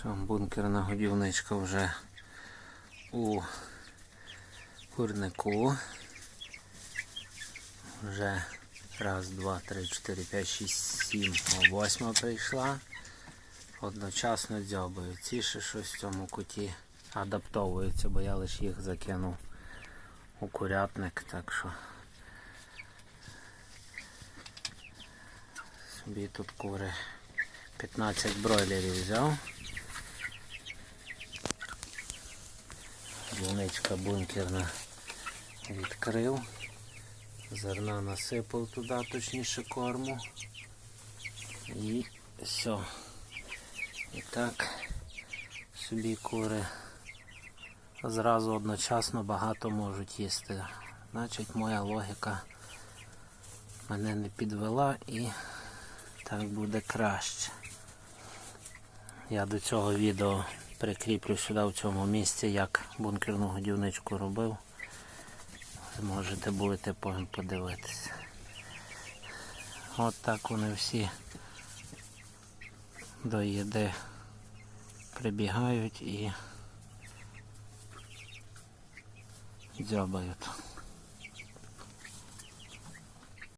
Що, бункерна годівничка вже у курнику. Вже раз, два, три, чотири, п'ять, шість, сім, восьма прийшла. Одночасно дзьобаю. Ці ще щось в цьому куті адаптовуються, бо я лише їх закинув у курятник, так що собі тут кури 15 бройлерів взяв. Дільничка бункерна відкрив. Зерна насипав туди, точніше корму. І все. І так собі кури зразу одночасно багато можуть їсти. Значить моя логіка мене не підвела і так буде краще. Я до цього відео прикріплю сюди в цьому місці, як бункерну годівничку робив. Зможете будете потім подивитися. От так вони всі до їди прибігають і дзьобають.